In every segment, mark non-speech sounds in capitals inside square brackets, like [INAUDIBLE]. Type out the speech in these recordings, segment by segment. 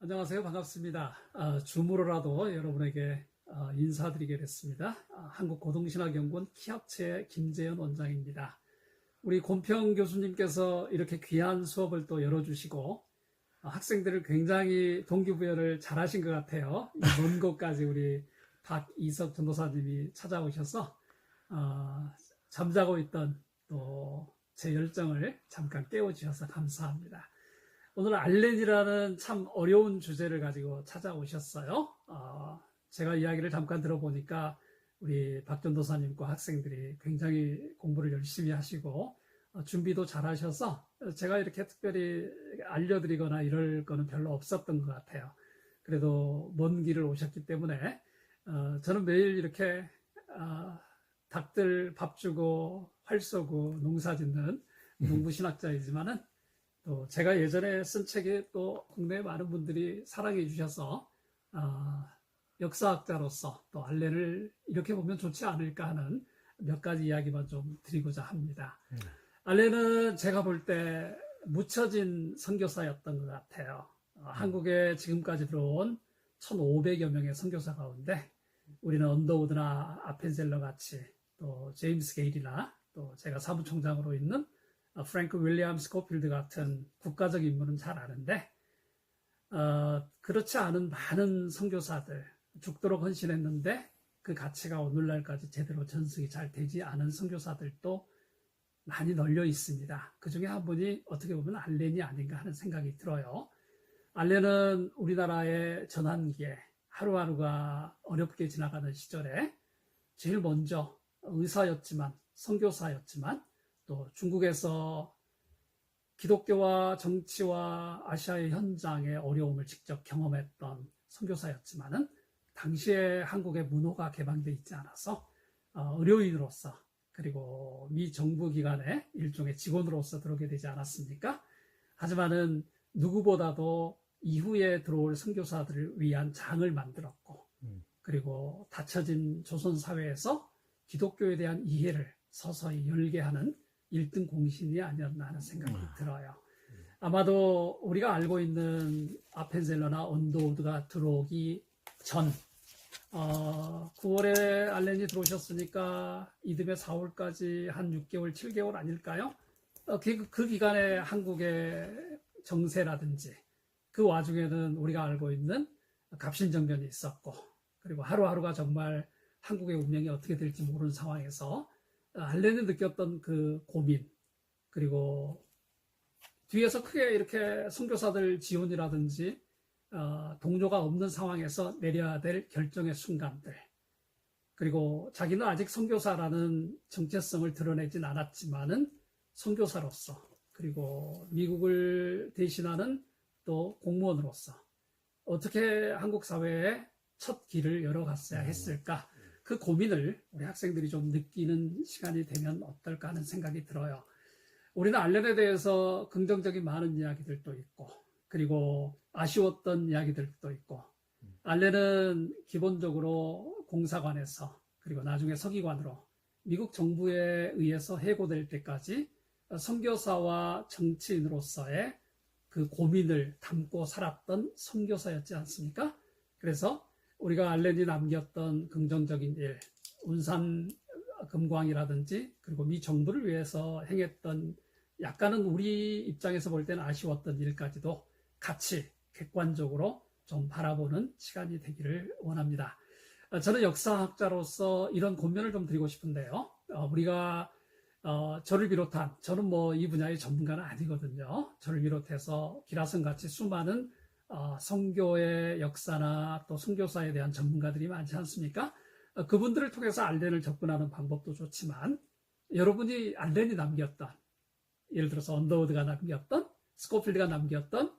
안녕하세요. 반갑습니다. 아, 줌으로라도 여러분에게 아, 인사드리게 됐습니다. 아, 한국고등신학연구원 키합체 김재현 원장입니다. 우리 곰평 교수님께서 이렇게 귀한 수업을 또 열어주시고 아, 학생들을 굉장히 동기부여를 잘하신 것 같아요. 이먼 곳까지 [LAUGHS] 우리 박이석 전도사님이 찾아오셔서 아, 잠자고 있던 또 제 열정을 잠깐 깨워주셔서 감사합니다. 오늘 알렌이라는 참 어려운 주제를 가지고 찾아오셨어요. 어, 제가 이야기를 잠깐 들어보니까 우리 박 전도사님과 학생들이 굉장히 공부를 열심히 하시고 어, 준비도 잘 하셔서 제가 이렇게 특별히 알려드리거나 이럴 거는 별로 없었던 것 같아요. 그래도 먼 길을 오셨기 때문에 어, 저는 매일 이렇게 어, 닭들 밥 주고 활 쏘고 농사 짓는 농부신학자이지만은 또 제가 예전에 쓴 책에 또 국내 많은 분들이 사랑해 주셔서 아, 역사학자로서 또 알렌을 이렇게 보면 좋지 않을까 하는 몇 가지 이야기만 좀 드리고자 합니다. 음. 알렌은 제가 볼 때 묻혀진 선교사였던 것 같아요. 어, 한국에 지금까지 들어온 1,500여 명의 선교사 가운데 우리는 언더우드나 아펜셀러 같이 또 제임스 게일이나 또 제가 사무총장으로 있는 어, 프랭크 윌리엄 스코필드 같은 국가적 인물은 잘 아는데 어, 그렇지 않은 많은 선교사들 죽도록 헌신했는데 그 가치가 오늘날까지 제대로 전승이 잘 되지 않은 선교사들도 많이 널려 있습니다. 그 중에 한 분이 어떻게 보면 알렌이 아닌가 하는 생각이 들어요. 알렌은 우리나라의 전환기에 하루하루가 어렵게 지나가는 시절에 제일 먼저 의사였지만 선교사였지만 또 중국에서 기독교와 정치와 아시아의 현장의 어려움을 직접 경험했던 선교사였지만은 당시에 한국의 문호가 개방되어 있지 않아서 어, 의료인으로서 그리고 미 정부 기관의 일종의 직원으로서 들어오게 되지 않았습니까? 하지만은 누구보다도 이후에 들어올 선교사들을 위한 장을 만들었고 음. 그리고 닫혀진 조선 사회에서 기독교에 대한 이해를 서서히 열게 하는 1등 공신이 아니었나 하는 생각이 음. 들어요. 아마도 우리가 알고 있는 아펜셀러나 언더우드가 들어오기 전, 어, 9월에 알렌이 들어오셨으니까 이듬해 4월까지 한 6개월, 7개월 아닐까요? 어, 그, 그 기간에 한국의 정세라든지 그 와중에는 우리가 알고 있는 갑신정변이 있었고 그리고 하루하루가 정말 한국의 운명이 어떻게 될지 모르는 상황에서 알렌이 느꼈던 그 고민 그리고 뒤에서 크게 이렇게 선교사들 지원이라든지 어, 동료가 없는 상황에서 내려야 될 결정의 순간들 그리고 자기는 아직 선교사라는 정체성을 드러내진 않았지만은 선교사로서 그리고 미국을 대신하는 또 공무원으로서 어떻게 한국 사회에 첫 길을 열어갔어야 했을까 그 고민을 우리 학생들이 좀 느끼는 시간이 되면 어떨까 하는 생각이 들어요. 우리는 알렌에 대해서 긍정적인 많은 이야기들도 있고, 그리고 아쉬웠던 이야기들도 있고, 알렌은 기본적으로 공사관에서, 그리고 나중에 서기관으로 미국 정부에 의해서 해고될 때까지 선교사와 정치인으로서의 그 고민을 담고 살았던 선교사였지 않습니까? 그래서 우리가 알렌이 남겼던 긍정적인 일, 운산 금광이라든지 그리고 미 정부를 위해서 행했던 약간은 우리 입장에서 볼 때는 아쉬웠던 일까지도 같이 객관적으로 좀 바라보는 시간이 되기를 원합니다. 어, 저는 역사학자로서 이런 권면을 좀 드리고 싶은데요. 어, 우리가 어, 저를 비롯한 저는 뭐 이 분야의 전문가는 아니거든요. 저를 비롯해서 기라성 같이 수많은 어, 성교의 역사나 또 선교사에 대한 전문가들이 많지 않습니까? 어, 그분들을 통해서 알렌을 접근하는 방법도 좋지만 여러분이 알렌이 남겼던 예를 들어서 언더우드가 남겼던 스코필드가 남겼던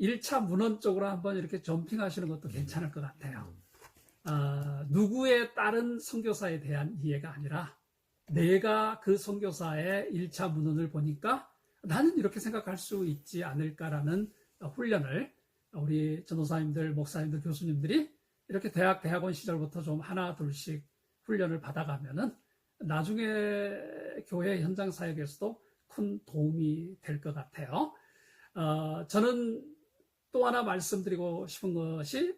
1차 문헌 쪽으로 한번 이렇게 점핑하시는 것도 괜찮을 것 같아요. 아, 누구에 따른 선교사에 대한 이해가 아니라 내가 그 선교사의 1차 문헌을 보니까 나는 이렇게 생각할 수 있지 않을까라는 훈련을 우리 전도사님들, 목사님들, 교수님들이 이렇게 대학, 대학원 시절부터 좀 하나, 둘씩 훈련을 받아가면은 나중에 교회 현장 사역에서도 큰 도움이 될 것 같아요. 어, 저는 또 하나 말씀드리고 싶은 것이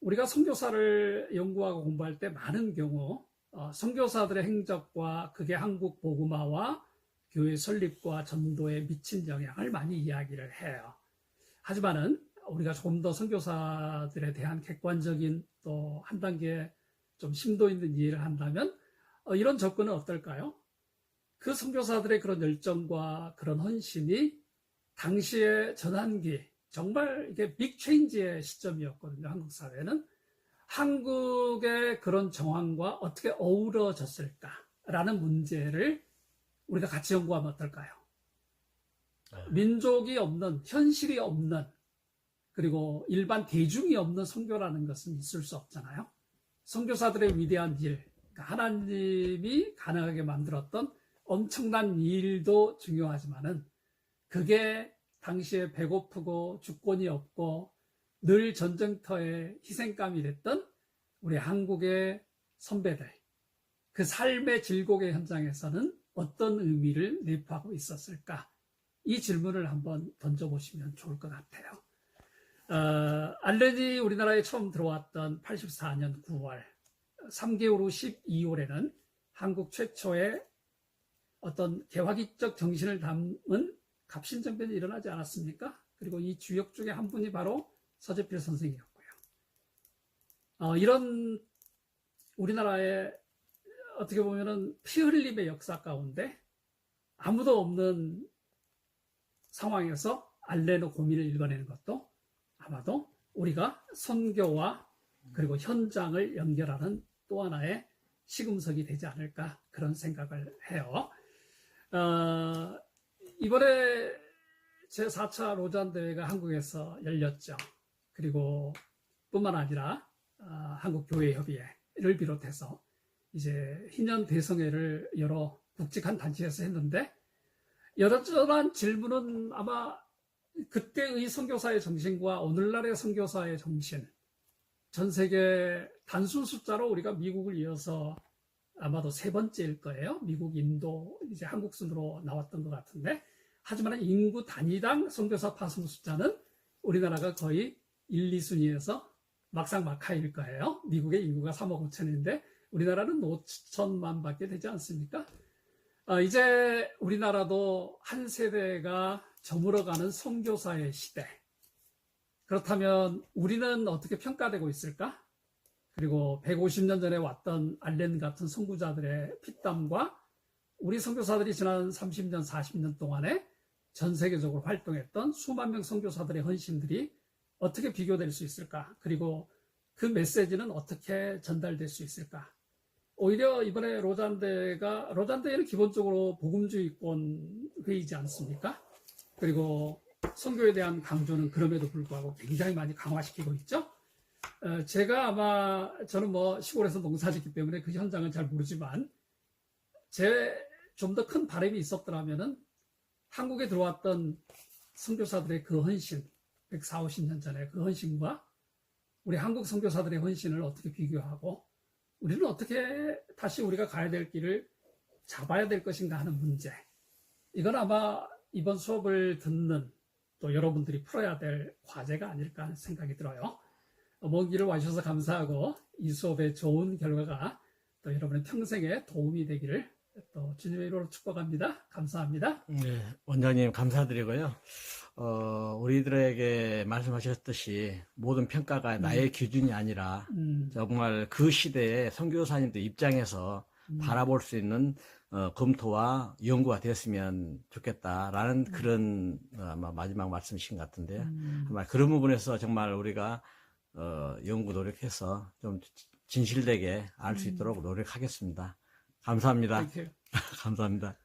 우리가 선교사를 연구하고 공부할 때 많은 경우 어, 선교사들의 행적과 그게 한국 복음화와 교회 설립과 전도에 미친 영향을 많이 이야기를 해요. 하지만은 우리가 조금 더 선교사들에 대한 객관적인 또 한 단계 좀 심도 있는 이해를 한다면 어, 이런 접근은 어떨까요? 그 선교사들의 그런 열정과 그런 헌신이 당시의 전환기 정말 이게 빅 체인지의 시점이었거든요. 한국 사회는 한국의 그런 정황과 어떻게 어우러졌을까라는 문제를 우리가 같이 연구하면 어떨까요? 민족이 없는 현실이 없는 그리고 일반 대중이 없는 선교라는 것은 있을 수 없잖아요. 선교사들의 위대한 일, 그러니까 하나님이 가능하게 만들었던 엄청난 일도 중요하지만은 그게 당시에 배고프고 주권이 없고 늘 전쟁터에 희생감이 됐던 우리 한국의 선배들 그 삶의 질곡의 현장에서는 어떤 의미를 내포하고 있었을까? 이 질문을 한번 던져보시면 좋을 것 같아요. 어, 알렌이 우리나라에 처음 들어왔던 84년 9월, 3개월 후 12월에는 한국 최초의 어떤 개화기적 정신을 담은 갑신정변이 일어나지 않았습니까? 그리고 이 주역 중에 한 분이 바로 서재필 선생이었고요. 어, 이런 우리나라의 어떻게 보면은 피 흘림의 역사 가운데 아무도 없는 상황에서 알레노 고민을 읽어내는 것도 아마도 우리가 선교와 그리고 현장을 연결하는 또 하나의 시금석이 되지 않을까 그런 생각을 해요. 어, 이번에 제4차 로잔 대회가 한국에서 열렸죠. 그리고 뿐만 아니라 어, 한국교회협의회를 비롯해서 이제 희년 대성회를 여러 묵직한 단체에서 했는데 여러저러한 질문은 아마 그때의 선교사의 정신과 오늘날의 선교사의 정신 전 세계 단순 숫자로 우리가 미국을 이어서 아마도 세 번째일 거예요. 미국, 인도, 이제 한국 순으로 나왔던 것 같은데 하지만 인구 단위당 선교사 파송 숫자는 우리나라가 거의 1, 2순위에서 막상 막하일 거예요. 미국의 인구가 3억 5천인데 우리나라는 5천만 밖에 되지 않습니까? 어, 이제 우리나라도 한 세대가 저물어가는 선교사의 시대. 그렇다면 우리는 어떻게 평가되고 있을까? 그리고 150년 전에 왔던 알렌 같은 선구자들의 피땀과 우리 선교사들이 지난 30년, 40년 동안에 전 세계적으로 활동했던 수만 명 선교사들의 헌신들이 어떻게 비교될 수 있을까? 그리고 그 메시지는 어떻게 전달될 수 있을까? 오히려 이번에 로잔대가 로잔대는 기본적으로 복음주의권 회의지 않습니까? 그리고 선교에 대한 강조는 그럼에도 불구하고 굉장히 많이 강화시키고 있죠. 어, 제가 아마 저는 뭐 시골에서 농사짓기 때문에 그 현장은 잘 모르지만 제 좀 더 큰 바람이 있었더라면은 한국에 들어왔던 선교사들의 그 헌신 140, 50년 전에 그 헌신과 우리 한국 선교사들의 헌신을 어떻게 비교하고 우리는 어떻게 다시 우리가 가야 될 길을 잡아야 될 것인가 하는 문제. 이건 아마 이번 수업을 듣는 또 여러분들이 풀어야 될 과제가 아닐까 하는 생각이 들어요. 먼 길을 와주셔서 감사하고 이 수업의 좋은 결과가 또 여러분의 평생에 도움이 되기를 또 주님의 이름으로 축복합니다. 감사합니다. 네, 원장님 감사드리고요. 어, 우리들에게 말씀하셨듯이 모든 평가가 나의 기준이 아니라 음, 정말 그 시대의 선교사님들 입장에서 음. 바라볼 수 있는 어, 검토와 연구가 됐으면 좋겠다라는 그런 어, 아마 마지막 말씀이신 것 같은데 음, 아마 그런 부분에서 정말 우리가 어, 연구 노력해서 좀 진실되게 알수 음. 있도록 노력하겠습니다. 감사합니다. [LAUGHS] 감사합니다.